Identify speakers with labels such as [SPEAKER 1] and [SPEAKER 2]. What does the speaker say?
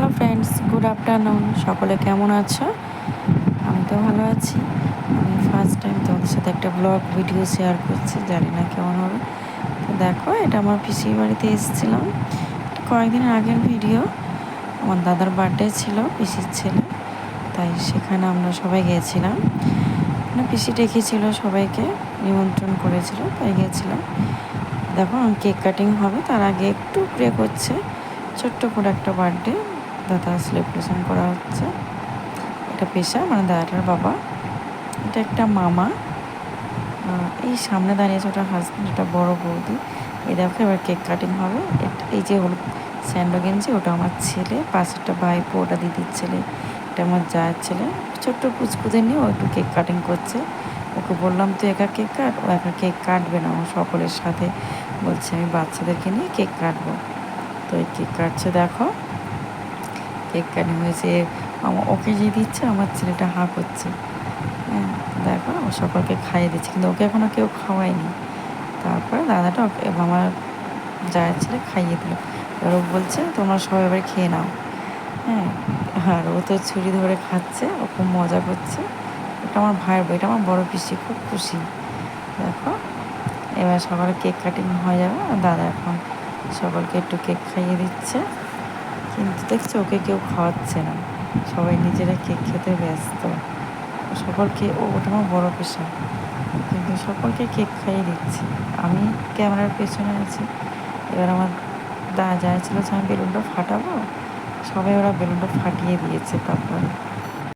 [SPEAKER 1] Hello friends good afternoon সকলে কেমন আছো? আমি তো ভালো আছি। আমি ফার্স্ট টাইম তোমাদের সাথে একটা ব্লগ ভিডিও শেয়ার করছি, জানি না কেমন হবে। তো দেখো, এটা আমার পিসির বাড়িতে এসেছিলাম। কয়েকদিন আগের ভিডিও আমার দাদার বার্থডে ছিল, পিসির ছেলে। তাই সেখানে আমরা সবাই গিয়েছিলাম মানে পিসি ডেকেছিল সবাইকে, নিমন্ত্রণ করেছিল, তাই গিয়েছিলাম দেখো কেক কাটিং হবে। তার আগে একটু প্রে করছে। ছোট্ট করে একটা বার্থডে দাদা সেলিব্রেশন করা হচ্ছে। এটা পেশা মানে দাদাটার বাবা। এটা একটা মামা। এই সামনে দাঁড়িয়েছে ওটা হাজব্যান্ড এটা বড় বৌদি। এই দেখো, এবার কেক কাটিং হবে। এই যে হলুদ স্যান্ডো গেঞ্জি, ওটা আমার ছেলে। পাশেরটা ভাইপো, ওটা দিদির ছেলে। এটা আমার জায়ের ছেলে। ছোট্ট কুচকুদের নিয়ে ও একটু কেক কাটিং করছে। ওকে বললাম, তুই একা কেক কাট ও একা কেক কাটবে না। ও সকলের সাথে বলছে, আমি বাচ্চাদেরকে নিয়ে কেক কাটবো। তো এই কেক কাটছে, দেখো। কেক কাটিং হয়েছে। আমার ওকে যে দিচ্ছে, আমার ছেলেটা হাঁ করছে। হ্যাঁ দেখো, ও সকলকে খাইয়ে দিচ্ছে, কিন্তু ওকে এখনও কেউ খাওয়ায়নি। তারপরে দাদাটা ওকে আমার জায়ের ছেলে খাইয়ে দিল। এবার ও বলছে, তোমরা সবাই এবার খেয়ে নাও। হ্যাঁ আর ও তো ছুরি ধরে খাচ্ছে, ও খুব মজা করছে। এটা আমার ভাইয়ের বই এটা আমার বড় পিসি, খুব খুশি। দেখো, এবার সকালে কেক কাটিং হয়ে যাবে, আর দাদা এখন সকলকে একটু কেক খাইয়ে দিচ্ছে। কিন্তু দেখছ, ওকে কেউ খাওয়াচ্ছে না। সবাই নিজেরা কেক খেতে ব্যস্ত। সকলকে, ও ওটা আমার বড়ো পেশা। কিন্তু সকলকে কেক খাইয়ে দিচ্ছি। আমি ক্যামেরার পেছনে আছি। এবার আমার দা যা ছিল যে আমি বেলুনটা ফাটাবো? সবাই ওরা বেলুনটা ফাটিয়ে দিয়েছে তারপরে।